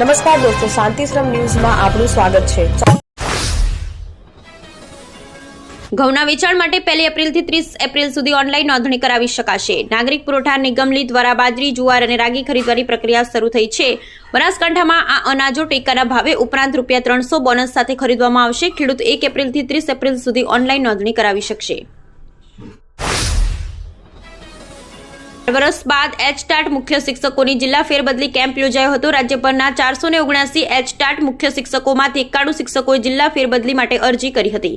નમસ્કાર દોસ્તો શાંતિશ્રમ ન્યૂઝમાં આપનું સ્વાગત છે. ઘઉંના વેચાણ માટે પહેલી એપ્રિલથી ત્રીસ એપ્રિલ સુધી ઓનલાઈન નોંધણી કરાવી શકાશે. નાગરિક પુરવઠા નિગમલી દ્વારા બાજરી, જુવાર અને રાગી ખરીદવાની પ્રક્રિયા શરૂ થઈ છે. બનાસકાંઠામાં આ અનાજો ટેકાના ભાવે ઉપરાંત રૂપિયા ત્રણસો બોનસ સાથે ખરીદવામાં આવશે. ખેડૂત એક એપ્રિલથી ત્રીસ એપ્રિલ સુધી ઓનલાઈન નોંધણી કરાવી શકશે. વર્ષ બાદ એચટાટ મુખ્ય શિક્ષકોની જિલ્લા ફેરબદલી કેમ્પ યોજાયો હતો. રાજ્યભરના ચારસો ને ઓગણસી એચટાટ મુખ્ય શિક્ષકોમાંથી એકાણું શિક્ષકોએ જિલ્લા ફેરબદલી માટે અરજી કરી હતી.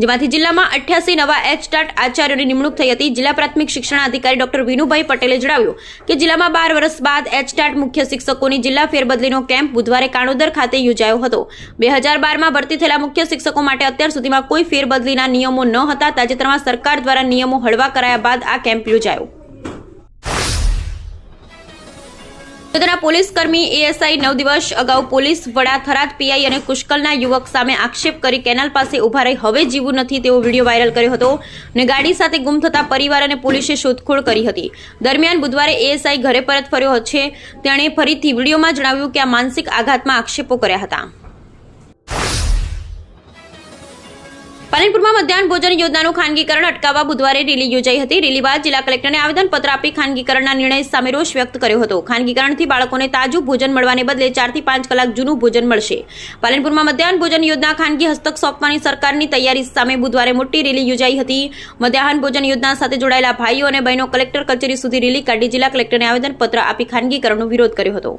જેમાંથી જિલ્લામાં અઠ્યાસી નવા એચટાટ આચાર્યોની નિમણૂક થઈ હતી. જિલ્લા પ્રાથમિક શિક્ષણ અધિકારી ડોક્ટર વિનુભાઈ પટેલે જણાવ્યું કે જિલ્લામાં બાર વર્ષ બાદ એચટાટ મુખ્ય શિક્ષકોની જિલ્લા ફેરબદલીનો કેમ્પ બુધવારે કાણોદર ખાતે યોજાયો હતો. બે હજાર બારમાં ભરતી થયેલા મુખ્ય શિક્ષકો માટે અત્યાર સુધીમાં કોઈ ફેરબદલીના નિયમો ન હતા. તાજેતરમાં સરકાર દ્વારા નિયમો હળવા કરાયા બાદ આ કેમ્પ યોજાયો. સુરતના પોલીસ કર્મી એએસઆઈ નવ દિવસ અગાઉ પોલીસ વડા થરાદ પીઆઈ અને કુશ્કલના યુવક સામે આક્ષેપ કરી કેનાલ પાસે ઊભા રહી હવે જીવવું નથી તેવો વીડિયો વાયરલ કર્યો હતો અને ગાડી સાથે ગુમ થતા પરિવાર અને પોલીસે શોધખોળ કરી હતી. દરમિયાન બુધવારે એએસઆઈ ઘરે પરત ફર્યો છે. તેણે ફરીથી વિડીયોમાં જણાવ્યું કે આ માનસિક આઘાતમાં આક્ષેપો કર્યા હતા. પાલનપુરમાં મધ્યાહન ભોજન યોજનાનું ખાનગીકરણ અટકાવવા બુધવારે રેલી યોજાઈ હતી. રેલી બાદ જિલ્લા કલેક્ટરને આવેદનપત્ર આપી ખાનગીકરણના નિર્ણય સામે રોષ વ્યક્ત કર્યો હતો. ખાનગીકરણથી બાળકોને તાજું ભોજન મળવાને બદલે ચારથી પાંચ કલાક જૂનું ભોજન મળશે. પાલનપુરમાં મધ્યાહન ભોજન યોજના ખાનગી હસ્તક સોંપવાની સરકારની તૈયારી સામે બુધવારે મોટી રેલી યોજાઈ હતી. મધ્યાહન ભોજન યોજના સાથે જોડાયેલા ભાઈઓ અને બહેનો કલેક્ટર કચેરી સુધી રેલી કાઢી જિલ્લા કલેક્ટરને આવેદનપત્ર આપી ખાનગીકરણનો વિરોધ કર્યો હતો.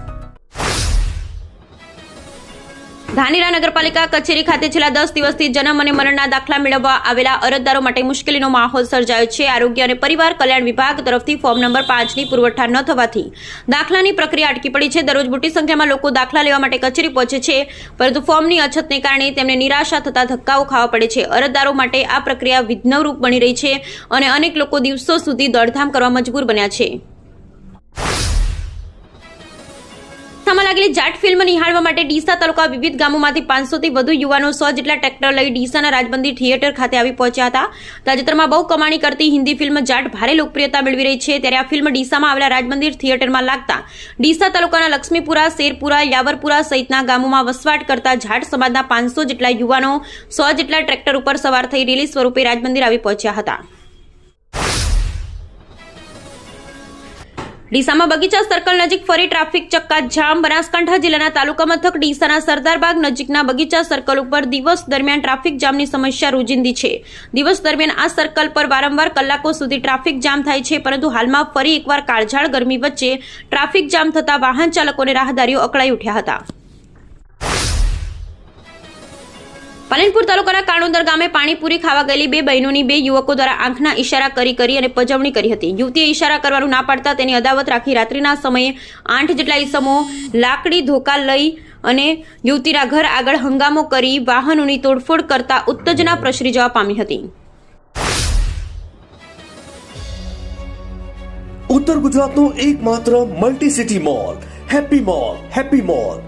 ધાનેરા નગરપાલિકા કચેરી ખાતે છેલ્લા દસ દિવસથી જન્મ અને મરણના દાખલા મેળવવા આવેલા અરજદારો માટે મુશ્કેલીનો માહોલ સર્જાયો છે. આરોગ્ય અને પરિવાર કલ્યાણ વિભાગ તરફથી ફોર્મ નંબર પાંચની પુરવઠા ન થવાથી દાખલાની પ્રક્રિયા અટકી પડી છે. દરરોજ મોટી સંખ્યામાં લોકો દાખલા લેવા માટે કચેરી પહોંચે છે, પરંતુ ફોર્મની અછતને કારણે તેમને નિરાશા થતા ધક્કાઓ ખાવા પડે છે. અરજદારો માટે આ પ્રક્રિયા વિઘ્નરૂપ બની રહી છે અને અનેક લોકો દિવસો સુધી દોડધામ કરવા મજબૂર બન્યા છે. રસ્તામાં લાગેલી જાટ ફિલ્મ નિહાળવા માટે ડીસા તાલુકા વિવિધ ગામોમાંથી પાંચસોથી વધુ યુવાનો સો જેટલા ટ્રેક્ટર લઈ ડીસાના રાજબંધી થિયેટર ખાતે આવી પહોંચ્યા હતા. તાજેતરમાં બહુ કમાણી કરતી હિન્દી ફિલ્મ જાટ ભારે લોકપ્રિયતા મેળવી રહી છે. ત્યારે આ ફિલ્મ ડીસામાં આવેલા રાજમંદિર થિયેટરમાં લાગતા ડીસા તાલુકાના લક્ષ્મીપુરા, શેરપુરા, યાવરપુરા સહિતના ગામોમાં વસવાટ કરતા જાટ સમાજના પાંચસો જેટલા યુવાનો સો જેટલા ટ્રેક્ટર ઉપર સવાર થઈ રેલી સ્વરૂપે રાજમંદિર આવી પહોંચ્યા હતા. ડીસામાં બગીચા સર્કલ નજીક ફરી ટ્રાફિક ચક્કા જામ. બનાસકાંઠા જિલ્લાના તાલુકા મથક ડીસાના સરદારબાગ નજીકના બગીચા સર્કલ ઉપર દિવસ દરમિયાન ટ્રાફિક જામની સમસ્યા રોજિંદી છે. દિવસ દરમિયાન આ સર્કલ પર વારંવાર કલાકો સુધી ટ્રાફિક જામ થાય છે, પરંતુ હાલમાં ફરી એકવાર કાળઝાળ ગરમી વચ્ચે ટ્રાફિક જામ થતાં વાહન ચાલકોને રાહદારીઓ અકળાઈ ઉઠ્યા હતા. પાલનપુર તાલુકાના કાણોદર ગામે પાણીપુરી ખાવા ગયેલી બે બહેનોની બે યુવકો દ્વારા આંખના ઈશારા કરી કરી અને પજવણી કરી હતી. યુવતીએ ઈશારા કરવાનું ના પાડતા તેની અદાવત રાખી રાત્રિના સમયે આઠ જેટલા ઈસમો લાકડી ધોકા લઈ અને યુવતીના ઘર આગળ હંગામો કરી વાહનોની તોડફોડ કરતા ઉત્તેજના પ્રસરી જવા પામી હતી. ઉત્તર ગુજરાતનો એકમાત્ર multi city mall happy mall happy mall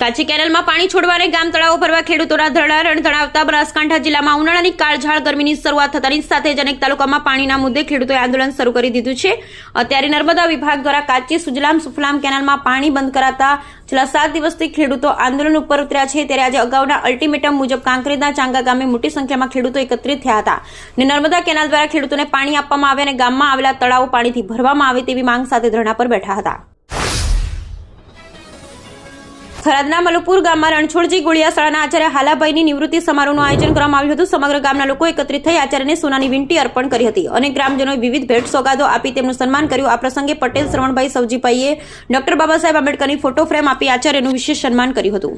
કાચી કેનાલમાં પાણી છોડવાને ગામ તળાવો ભરવા ખેડૂતોના ધરણા રણધણાવતા બનાસકાંઠા જિલ્લામાં ઉનાળાની કાળઝાળ ગરમીની શરૂઆત થતાની સાથે જ અનેક તાલુકામાં પાણીના મુદ્દે ખેડૂતોએ આંદોલન શરૂ કરી દીધું છે. અત્યારે નર્મદા વિભાગ દ્વારા કાચી સુજલામ સુફલામ કેનાલમાં પાણી બંધ કરાતા છેલ્લા સાત દિવસથી ખેડૂતો આંદોલન ઉપર ઉતર્યા છે. ત્યારે આજે અગાઉના અલ્ટિમેટમ મુજબ કાંકરેજના ચાંગા ગામે મોટી સંખ્યામાં ખેડૂતો એકત્રિત થયા હતા. અને નર્મદા કેનાલ દ્વારા ખેડૂતોને પાણી આપવામાં આવે અને ગામમાં આવેલા તળાવો પાણીથી ભરવામાં આવે તેવી માંગ સાથે ધરણા પર બેઠા હતા. થરાદના મલુપુર ગામમાં રણછોડજી ગોળિયા શાળાના આચાર્ય હાલાભાઈની નિવૃત્તિ સમારોહનું આયોજન કરવામાં આવ્યું હતું. સમગ્ર ગામના લોકો એકત્રિત થઈ આચાર્યને સોનાની વીંટી અર્પણ કરી હતી અને ગ્રામજનોએ વિવિધ ભેટ સોગાદો આપી તેમનું સન્માન કર્યું. આ પ્રસંગે પટેલ, શ્રવણભાઈ સવજીભાઈએ ડોક્ટર બાબા સાહેબ આંબેડકરની ફોટો ફ્રેમ આપી આચાર્યનું વિશેષ સન્માન કર્યું હતું.